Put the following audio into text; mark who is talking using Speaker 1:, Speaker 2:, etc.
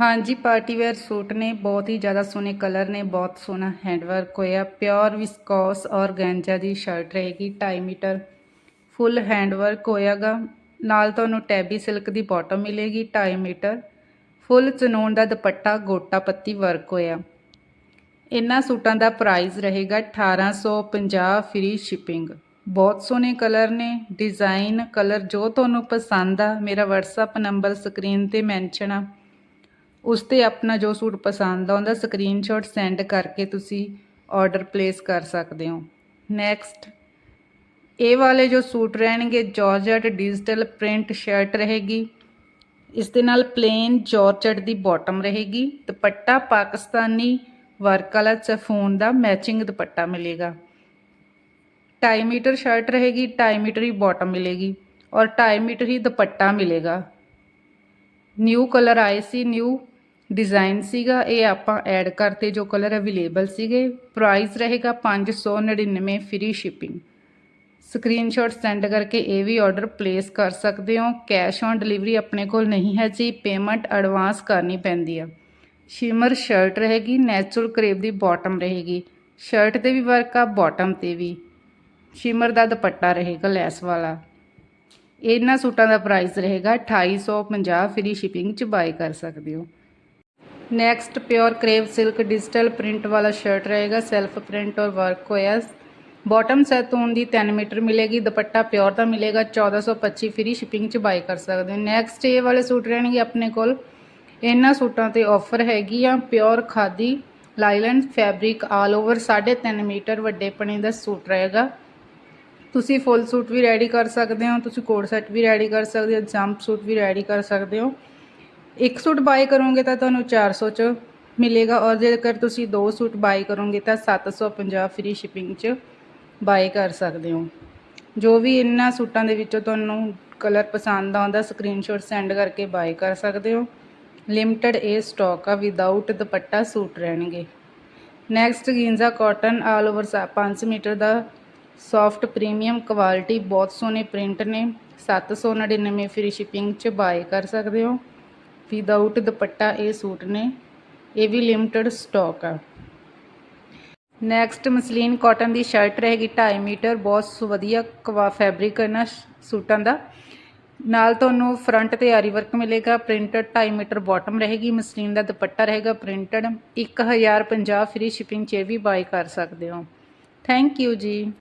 Speaker 1: ਹਾਂਜੀ, party wear suit ਨੇ, ਬਹੁਤ ਹੀ ਜ਼ਿਆਦਾ ਸੋਹਣੇ ਕਲਰ ਨੇ, ਬਹੁਤ ਸੋਹਣਾ ਹੈਂਡਵਰਕ ਹੋਇਆ। ਪਿਓਰ ਵਿਸਕੋਸ ਔਰਗੈਂਜਾ ਦੀ ਸ਼ਰਟ ਰਹੇਗੀ 2.5 ਮੀਟਰ ਫੁੱਲ ਹੈਂਡਵਰਕ ਹੋਇਆਗਾ। ਨਾਲ ਤੁਹਾਨੂੰ ਟੈਬੀ ਸਿਲਕ ਦੀ ਬਾਟਮ ਮਿਲੇਗੀ 2.5 ਮੀਟਰ ਫੁੱਲ ਚਨੂਨ ਦਾ ਦੁਪੱਟਾ, ਗੋਟਾ ਪੱਤੀ ਵਰਕ ਹੋਇਆ। ਇਹਨਾਂ ਸੂਟਾਂ ਦਾ ਪ੍ਰਾਈਸ ਰਹੇਗਾ 1850 ਫ੍ਰੀ ਸ਼ਿਪਿੰਗ ਬਹੁਤ ਸੋਹਣੇ ਕਲਰ ਨੇ ਡਿਜ਼ਾਈਨ ਕਲਰ ਜੋ ਤੁਹਾਨੂੰ ਪਸੰਦ ਆ, ਮੇਰਾ WhatsApp ਨੰਬਰ ਸਕਰੀਨ ਤੇ ਮੈਂਸ਼ਨ ਆ। ਉਸ ਤੇ ਆਪਣਾ ਜੋ ਸੂਟ ਪਸੰਦ ਆ, ਉਹਦਾ ਸਕਰੀਨਸ਼ਾਟ ਸੈਂਡ ਕਰਕੇ ਤੁਸੀਂ ਆਰਡਰ ਪਲੇਸ ਕਰ ਸਕਦੇ ਹੋ। ਨੈਕਸਟ ਇਹ ਵਾਲੇ ਜੋ ਸੂਟ ਰਹਿਣਗੇ ਜਾਰਜਟ ਡਿਜੀਟਲ ਪ੍ਰਿੰਟ ਸ਼ਰਟ ਰਹੇਗੀ। ਇਸ ਦੇ ਨਾਲ ਪਲੇਨ ਜਾਰਜਟ ਦੀ ਬਾਟਮ ਰਹੇਗੀ। ਦੁਪੱਟਾ ਪਾਕਿਸਤਾਨੀ ਵਰਕ ਵਾਲਾ ਚਫੋਨ ਦਾ ਮੈਚਿੰਗ ਦੁਪੱਟਾ ਮਿਲੇਗਾ। 2.5 ਮੀਟਰ ਸ਼ਰਟ ਰਹੇਗੀ 2.5 ਮੀਟਰ ਹੀ ਬਾਟਮ ਮਿਲੇਗੀ ਔਰ 2.5 ਮੀਟਰ ਹੀ ਦੁਪੱਟਾ ਮਿਲੇਗਾ। ਨਿਊ ਕਲਰ ਆਏ ਸੀ ਨਿਊ ਡਿਜ਼ਾਈਨ ਸੀਗਾ, ਇਹ ਆਪਾਂ ਐਡ ਕਰਤੇ ਜੋ ਕਲਰ ਅਵੇਲੇਬਲ ਸੀਗੇ। ਪ੍ਰਾਈਸ ਰਹੇਗਾ 599 ਫ੍ਰੀ ਸ਼ਿਪਿੰਗ ਸਕਰੀਨਸ਼ਾਟ ਸੈਂਡ ਕਰਕੇ ਇਹ ਵੀ ਆਰਡਰ ਪਲੇਸ ਕਰ ਸਕਦੇ ਹੋ। ਕੈਸ਼ ਔਨ ਡਿਲੀਵਰੀ ਆਪਣੇ ਕੋਲ ਨਹੀਂ ਹੈ ਜੀ ਪੇਮੈਂਟ ਐਡਵਾਂਸ ਕਰਨੀ ਪੈਂਦੀ ਆ। ਸ਼ਿਮਰ ਸ਼ਰਟ ਰਹੇਗੀ ਨੈਚੁਰਲ ਕਰੇਪ ਦੀ ਬਾਟਮ ਰਹੇਗੀ। ਸ਼ਰਟ ਤੇ ਵੀ ਵਰਕ ਆ ਬਾਟਮ ਤੇ ਵੀ। ਸ਼ਿਮਰ ਦਾ ਦੁਪੱਟਾ ਰਹੇਗਾ, ਲੈਸ ਵਾਲਾ। ਇਹਨਾਂ ਸੂਟਾਂ ਦਾ ਪ੍ਰਾਈਸ ਰਹੇਗਾ 2850 ਫ੍ਰੀ ਸ਼ਿਪਿੰਗ ਚ ਬਾਈ ਕਰ ਸਕਦੇ ਹੋ। Next pure crepe silk digital print ਵਾਲਾ ਸ਼ਰਟ ਰਹੇਗਾ, ਸੈਲਫ ਪ੍ਰਿੰਟ ਔਰ ਵਰਕ ਹੋਇਆ। ਬਾਟਮ ਸੈਤੂਨ ਦੀ 3 ਮੀਟਰ ਮਿਲੇਗੀ, ਦੁਪੱਟਾ ਪਿਓਰ ਦਾ ਮਿਲੇਗਾ 1425 ਫ੍ਰੀ ਸ਼ਿਪਿੰਗ ਚ ਬਾਈ ਕਰ ਸਕਦੇ ਹੋ। ਨੈਕਸਟ ਇਹ ਵਾਲੇ ਸੂਟ ਰਹਿਣਗੇ ਆਪਣੇ ਕੋਲ। ਇਹਨਾਂ ਸੂਟਾਂ ਤੇ ਆਫਰ ਹੈਗੀ ਆ, pure khadi linen fabric all over 3.5 metre ਵੱਡੇ ਪਣੇ ਦਾ ਸੂਟ ਰਹੇਗਾ। ਤੁਸੀਂ ਫੁੱਲ ਸੂਟ ਵੀ ਰੈਡੀ ਕਰ ਸਕਦੇ ਹੋ, ਤੁਸੀਂ ਕੋਡ ਸੈਟ ਵੀ ਰੈਡੀ ਕਰ ਸਕਦੇ ਹੋ, ਜੰਪ ਸੂਟ ਵੀ ਰੈਡੀ ਕਰ ਸਕਦੇ ਹੋ। ਇੱਕ ਸੂਟ ਬਾਈ ਕਰੋਗੇ ਤਾਂ ਤੁਹਾਨੂੰ 400 ਚ ਮਿਲੇਗਾ ਔਰ ਜੇਕਰ ਤੁਸੀਂ ਦੋ ਸੂਟ ਬਾਈ ਕਰੋਗੇ ਤਾਂ 750 ਫ੍ਰੀ ਸ਼ਿਪਿੰਗ ਚ ਬਾਈ ਕਰ ਸਕਦੇ ਹੋ। ਜੋ ਵੀ ਇਹਨਾਂ ਸੂਟਾਂ ਦੇ ਵਿੱਚੋਂ ਤੁਹਾਨੂੰ ਕਲਰ ਪਸੰਦ ਆਉਂਦਾ ਸਕਰੀਨਸ਼ਾਟ ਸੈਂਡ ਕਰਕੇ ਬਾਈ ਕਰ ਸਕਦੇ ਹੋ। ਲਿਮਟਿਡ ਇਹ ਸਟਾਕ ਆ ਵਿਦਆਊਟ ਦੁਪੱਟਾ ਸੂਟ ਰਹਿਣਗੇ। ਨੈਕਸਟ ਗਿੰਜ਼ਾ ਕਾਟਨ ਆਲ ਓਵਰ 5 ਮੀਟਰ ਦਾ ਸੌਫਟ ਪ੍ਰੀਮੀਅਮ ਕੁਆਲਿਟੀ ਬਹੁਤ ਸੋਹਣੇ ਪ੍ਰਿੰਟ ਨੇ। 799 ਫ੍ਰੀ ਸ਼ਿਪਿੰਗ ਚ ਬਾਈ ਕਰ ਸਕਦੇ ਹੋ। ਵਿਦਆਊਟ ਦੁਪੱਟਾ, ਇਹ ਸੂਟ ਨੇ। ਇਹ ਵੀ ਲਿਮਟਿਡ ਸਟਾਕ ਆ। ਨੈਕਸਟ ਮਸਲੀਨ ਕਾਟਨ ਦੀ ਸ਼ਰਟ ਰਹੇਗੀ 2.5 ਮੀਟਰ। ਬਹੁਤ ਵਧੀਆ ਕਵਾ ਫੈਬਰਿਕ ਇਹਨਾਂ ਸੂਟਾਂ ਦਾ। ਨਾਲ ਤੁਹਾਨੂੰ ਫਰੰਟ ਤੇ ਆਰੀ ਵਰਕ ਮਿਲੇਗਾ। ਪ੍ਰਿੰਟਡ 2.5 ਮੀਟਰ ਬਾਟਮ ਰਹੇਗੀ। ਮਸਲੀਨ ਦਾ ਦੁਪੱਟਾ ਰਹੇਗਾ ਪ੍ਰਿੰਟਡ 1050 ਫ੍ਰੀ ਸ਼ਿਪਿੰਗ 'ਚ ਇਹ ਵੀ ਬਾਈ ਕਰ ਸਕਦੇ ਹੋ। ਥੈਂਕ ਯੂ ਜੀ।